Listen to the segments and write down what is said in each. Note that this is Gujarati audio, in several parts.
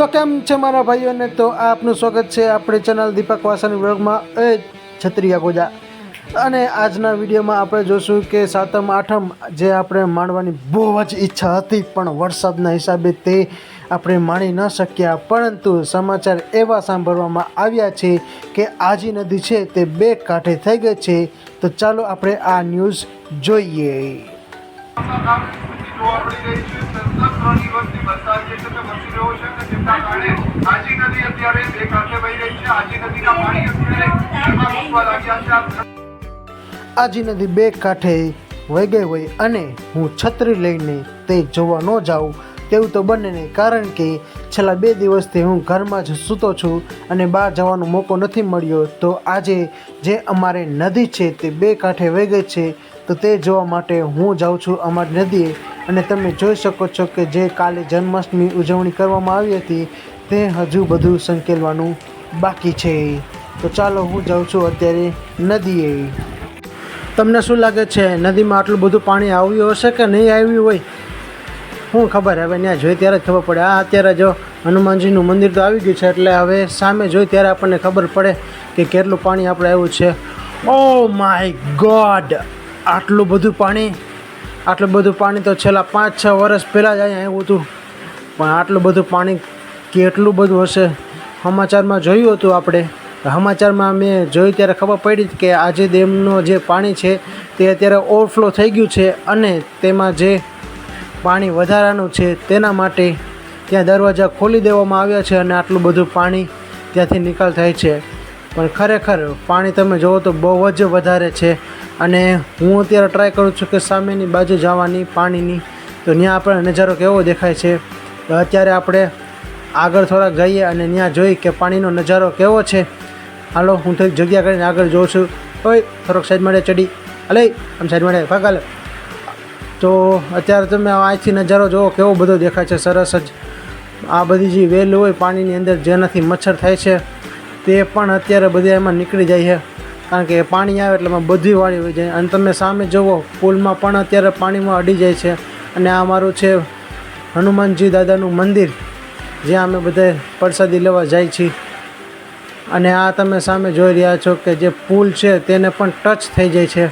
તો કેમ છે મારા ભાઈઓને? તો આપનું સ્વાગત છે આપણી ચેનલ દીપક વાસાની વ્લોગમાં, એ છત્રીયા ગોજા. અને આજના વિડીયોમાં આપણે જોશું કે સાતમ, આઠમ જે આપણે માણવાની બહુ જ ઈચ્છા હતી, પણ વરસાદના હિસાબે તે આપણે માણી ન શક્યા. પરંતુ સમાચાર એવા સાંભળવામાં આવ્યા છે કે આજી નદી છે તે બે કાંઠે થઈ ગઈ છે. તો ચાલો આપણે આ ન્યૂઝ જોઈએ. આજી નદી બે કાંઠે વહી આજી નદી બે કાંઠે વહી ગઈ હોય અને હું છત્રી લઈને તે જોવા ન જાઉં તેવું તો બને નહીં કારણ કે છેલ્લા બે દિવસથી હું ઘરમાં જ સૂતો છું અને બહાર જવાનો મોકો નથી મળ્યો, તો આજે જે અમારે નદી છે તે બે કાંઠે વહી ગઈ છે તો તે જોવા માટે હું જાઉં છું અમારી નદીએ. અને તમે જોઈ શકો છો કે જે કાલે જન્માષ્ટમી ઉજવણી કરવામાં આવી હતી, તે હજુ બધું સંકેલવાનું બાકી છે. તો ચાલો હું જાઉં છું અત્યારે નદીએ. તમને શું લાગે છે, નદીમાં આટલું બધું પાણી આવ્યું હશે કે નહીં આવ્યું હોય? શું ખબર, હવે ત્યાં જોઈ ત્યારે જ ખબર પડે. આ અત્યારે જો હનુમાનજીનું મંદિર તો આવી ગયું છે, એટલે હવે સામે જોઈ ત્યારે આપણને ખબર પડે કે કેટલું પાણી આપણે આવ્યું છે. ઓ માય ગોડ આટલું બધું પાણી, આટલું બધું પાણી તો છેલ્લા પાંચ, છ વર્ષ પહેલાં જ અહીંયા આવ્યું હતું. પણ આટલું બધું પાણી કેટલું બધું હશે? સમાચારમાં જોયું હતું આપણે. સમાચારમાં મેં જોયું ત્યારે ખબર પડી કે આજે ડેમનું જે પાણી છે તે અત્યારે ઓવરફ્લો થઈ ગયું છે અને તેમાં જે પાણી વધારાનું છે તેના માટે ત્યાં દરવાજા ખોલી દેવામાં આવ્યા છે અને આટલું બધું પાણી ત્યાંથી નિકાલ થાય છે. પણ ખરેખર પાણી તમે જુઓ તો બહુ જ વધારે છે. અને હું અત્યારે ટ્રાય કરું છું કે સામેની બાજુ જવાની પાણીની. તો ત્યાં આપણે નજારો કેવો દેખાય છે? તો અત્યારે આપણે આગળ થોડાક જઈએ અને ત્યાં જોઈ કે પાણીનો નજારો કેવો છે. હાલો, હું થોડીક જગ્યા કરીને આગળ જોઉં છું. ઓય, થોડોક સાઈડ માટે ચડી. અલે આમ સાઈડ માટે ભાગ તો અત્યારે તમે અહીંથી નજારો જુઓ કેવો બધો દેખાય છે, સરસ જ. આ બધી જે વેલ હોય પાણીની અંદર જેનાથી મચ્છર થાય છે. તે પણ અત્યારે બધા એમાં નીકળી જાય છે. કારણ કે પાણી આવે એટલે એમાં બધી વાળી હોય જાય. અને તમે સામે જુઓ પુલમાં પણ અત્યારે પાણીમાં અડી જાય છે. અને આ મારું છે હનુમાનજી દાદાનું મંદિર, જ્યાં અમે બધા પ્રસાદી લેવા જાય છીએ. અને આ તમે સામે જોઈ રહ્યા છો કે જે પુલ છે તેને પણ ટચ થઈ જાય છે.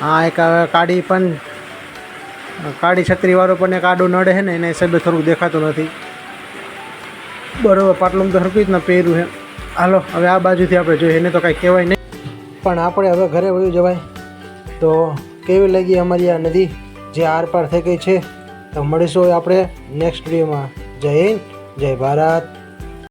આ એક કાળી પણ, કાળી છત્રીવાળો પણ એક આડો નડે છે ને, એના હિસાબે થોડુંક દેખાતું નથી. બરોબર, પાટલું તો હરકી રીતના પહેર્યું છે. હાલો, હવે આ બાજુથી આપણે જોઈએ, એને તો કાંઈ કહેવાય નહીં. પણ આપણે હવે ઘરે વયું જવાય. તો કેવી લાગી અમારી આ નદી? જે આર પાર થઈ ગઈ છે. તો મળીશું આપણે નેક્સ્ટ વિડીયોમાં જય હિન્દ, જય ભારત.